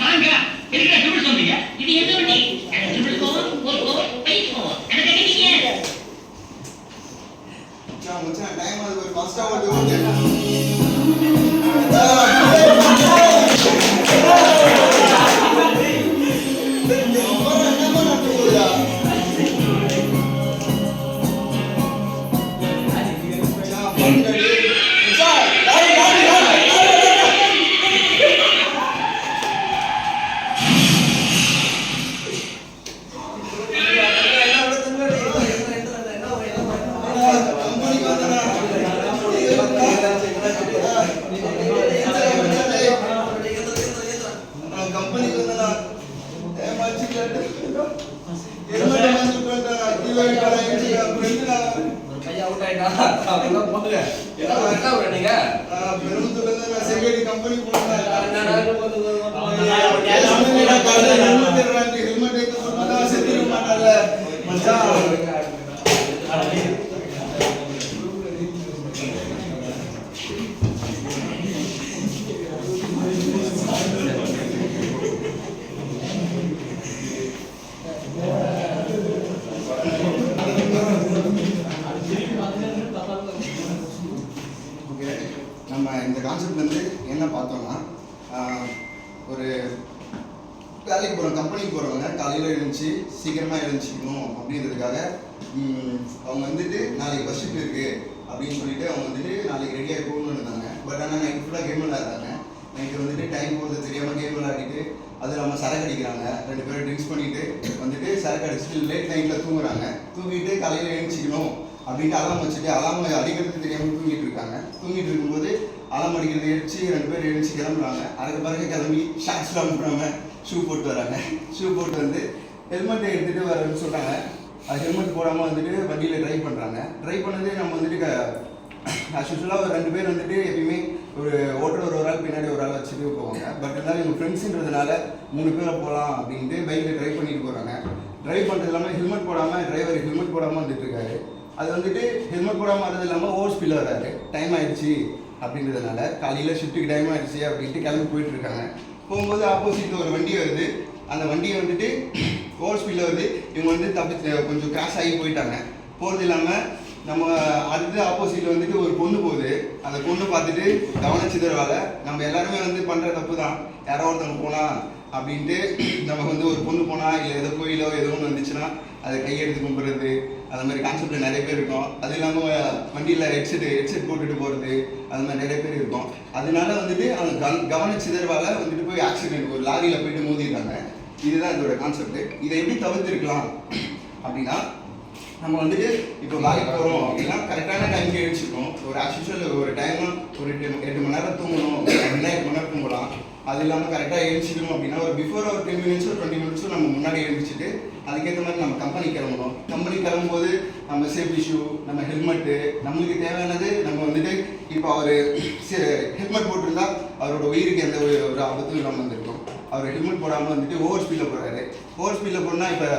வாங்க எதுக்கு ட்ரிபிள் சொன்னீங்க இது ட்ரிபிள் ஃபைவ் போவோம் எனக்கு கேட்டீங்க மச்சான் மச்சான் டைம் அது ஒரு ஃபாஸ்டா ஓட்டு ஓட்டு. கம்பெனிக்கு செத்துக்க மாட்டான்ல மச்சான் ஓகே நம்ம இந்த கான்செப்ட் வந்து என்ன பார்த்தோம்னா ஒரு வேலைக்கு போகிறோம் கம்பெனிக்கு போகிறவங்க காலையில் எழுந்துச்சு சீக்கிரமாக எழுந்துச்சிக்கணும் அப்படின்றதுக்காக அவங்க வந்துட்டு நாளைக்கு பஸ் ஷிஃப்ட் இருக்குது அப்படின்னு சொல்லிட்டு அவங்க வந்துட்டு நாளைக்கு ரெடியாக போகணும்னு இருந்தாங்க. பட் ஆனால் நைட் ஃபுல்லாக கேம் விளையாடுறாங்க. நைட்டு வந்துட்டு டைம் போகிறது தெரியாமல் கேம் விளையாடிட்டு அது இல்லாமல் சரக்கு அடிக்கிறாங்க. ரெண்டு பேரும் ட்ரிங்க்ஸ் பண்ணிட்டு வந்துட்டு சரக்கு அடிச்சுட்டு லேட் நைட்டில் தூங்குறாங்க. தூங்கிட்டு காலையில் எழுந்துச்சிக்கணும். அப்படின்ட்டு அலாம் வச்சுட்டு அலாம் அடிக்கிறது தெரியாமல் தூங்கிட்டு இருக்காங்க. தூங்கிட்டு இருக்கும்போது அலாம் அடிக்கிறது எரிச்சு ரெண்டு பேர் எழுச்சி கிளம்புறாங்க. அதுக்கு பிறகு கிளம்பி ஷார்ட்ஸ்லாம் பண்ணுறாங்க ஷூ போட்டு வராங்க. ஷூ போட்டு வந்து ஹெல்மெட்டை எடுத்துகிட்டு வரேன்னு சொல்கிறாங்க அது ஹெல்மெட் போடாமல் வந்துட்டு வண்டியில் ட்ரைவ் பண்ணுறாங்க ட்ரைவ் பண்ணது நம்ம வந்துட்டு ஆஸ் யூஸ்வலாக ஒரு ரெண்டு பேர் வந்துட்டு எப்பயுமே ஒரு ஓட்டுற ஒரு ஆள் பின்னாடி ஒரு ஆள் வச்சுட்டு போவாங்க. பட் இருந்தாலும் எங்கள் ஃப்ரெண்ட்ஸுன்றதுனால மூணு பேரை போகலாம் அப்படின்ட்டு பைக்கில் ட்ரைவ் பண்ணிட்டு போகிறாங்க ட்ரைவ் பண்ணுறது இல்லாமல் ஹெல்மெட் போடாமல் டிரைவர் ஹெல்மெட் போடாமல் வந்துட்டு இருக்காரு. அது வந்துட்டு ஹெல்மெட் போடாமல் வரது இல்லாமல் ஓவர் ஸ்பீடில் வராரு டைம் ஆயிடுச்சு அப்படின்றதுனால காலையில் ஷிஃப்ட்டுக்கு டைம் ஆயிடுச்சு அப்படின்ட்டு கிளம்பி போயிட்டு இருக்காங்க போகும்போது ஆப்போசிட்டில் ஒரு வண்டி வருது. அந்த வண்டியை வந்துட்டு ஓவர் ஸ்பீடில் வருது. இவங்க வந்து தப்பி கொஞ்சம் கிராஷ் ஆகி போயிட்டாங்க. போகிறது இல்லாமல் நம்ம அடுத்து ஆப்போசிட்டில் வந்துட்டு ஒரு பொண்ணு போகுது. அந்த பொண்ணு பார்த்துட்டு கவனச்சிதறவால நம்ம எல்லாருமே வந்து பண்ணுற தப்பு தான் யாரோ ஒருத்தவங்க போனால் அப்படின்ட்டு நம்ம வந்து ஒரு பொண்ணு போனால் இல்லை ஏதோ கோயிலோ ஏதோ ஒன்று வந்துச்சுன்னா அதை கையெடுத்து கும்பிட்றது அந்த மாதிரி கான்செப்ட் நிறைய பேர் இருக்கும். அது இல்லாமல் வண்டியில் ஹெட்செட் ஹெட்செட் போட்டுட்டு போகிறது அது மாதிரி நிறைய பேர் இருக்கும். அதனால வந்துட்டு அவங்க கவன கவனச்சிதர்வால் வந்துட்டு போய் ஆக்சிடென்ட் ஒரு லாரியில் போயிட்டு மோதிடுறாங்க. இதுதான் இதோட கான்செப்ட் இதை எப்படி தவிர்த்துருக்கலாம்? அப்படின்னா நம்ம வந்துட்டு இப்போ வேலைக்கு போகிறோம் அப்படின்னா கரெக்டான டைம்க்கு எழுச்சிக்கணும் ஒரு ஆக்சுவல் ஒரு டைம் ஒரு எட்டு எட்டு மணி நேரம் தூங்கணும் அப்படின்னா எட்டு மணி நேரம் தூங்கலாம் அது இல்லாமல் கரெக்டாக எழுச்சிக்கணும் அப்படின்னா ஒரு பிஃபோர் ஒரு டென் மினிட்ஸோ டுவெண்ட்டி மினிட்ஸோ நம்ம முன்னாடி எழுந்திரிச்சிட்டு அதுக்கேற்ற மாதிரி நம்ம கம்பெனி கிளம்பணும். கம்பெனி கிளம்பும்போது நம்ம சேஃப்டி ஷூ நம்ம ஹெல்மெட்டு நம்மளுக்கு தேவையானது நம்ம வந்துட்டு இப்போ அவர் ஹெல்மெட் போட்டிருந்தா அவரோட உயிருக்கு எந்த ஒரு ஒரு ஆபத்தும் இல்லாமல் இருந்திருக்கும். அவர் ஹெல்மெட் போடாமல் வந்துட்டு ஓவர் ஸ்பீடில் போகிறாரு ஓவர் ஸ்பீடில் போனால் இப்போ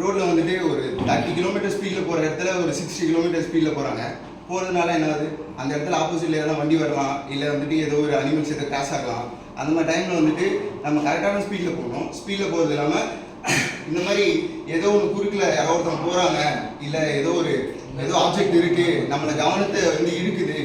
ரோட்டில் வந்துட்டு ஒரு தேர்ட்டி கிலோமீட்டர் ஸ்பீடில் போகிற இடத்துல ஒரு சிக்ஸ்டி கிலோமீட்டர் ஸ்பீடில் போகிறாங்க போகிறதுனால என்ன ஆகுது அந்த இடத்துல ஆப்போசிட்டில் எதனா வண்டி வரலாம். இல்லை வந்துட்டு ஏதோ ஒரு அனிமல்ஸ் எதாவது கிராஸ் ஆகலாம். அந்த மாதிரி டைமில் வந்துட்டு நம்ம கரெக்டான ஸ்பீடில் போகணும். ஸ்பீடில் போகிறது இல்லாமல் இந்த மாதிரி ஏதோ ஒன்று குறுக்கில் யாரோ ஒருத்தவங்க போகிறாங்க இல்லை ஏதோ ஒரு ஏதோ ஆப்ஜெக்ட் இருக்குது நம்மளை கவனத்தை வந்து இருக்குது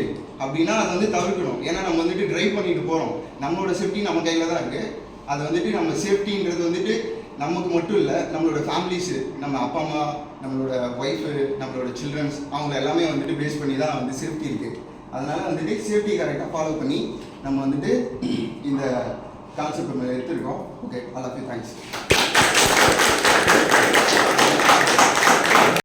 அப்படின்னா அதை வந்து தவிர்க்கணும். ஏன்னா நம்ம வந்துட்டு ட்ரைவ் பண்ணிட்டு போகிறோம் நம்மளோட சேஃப்டி நம்ம கையில் தான் இருக்குது அதை வந்துட்டு நம்ம சேஃப்டின்றது வந்துட்டு நமக்கு மட்டும் இல்லை நம்மளோட ஃபேமிலிஸு நம்ம அப்பா அம்மா நம்மளோட ஒய்ஃபு நம்மளோட சில்ட்ரன்ஸ் அவங்க எல்லாமே வந்துட்டு பேஸ் பண்ணி தான் வந்து சேஃப்டி இருக்குது அதனால் வந்துட்டு சேஃப்டி கரெக்டாக ஃபாலோ பண்ணி நம்ம வந்துட்டு இந்த கான்செப்ட் நம்ம எடுத்துருக்கோம். Okay all of thanks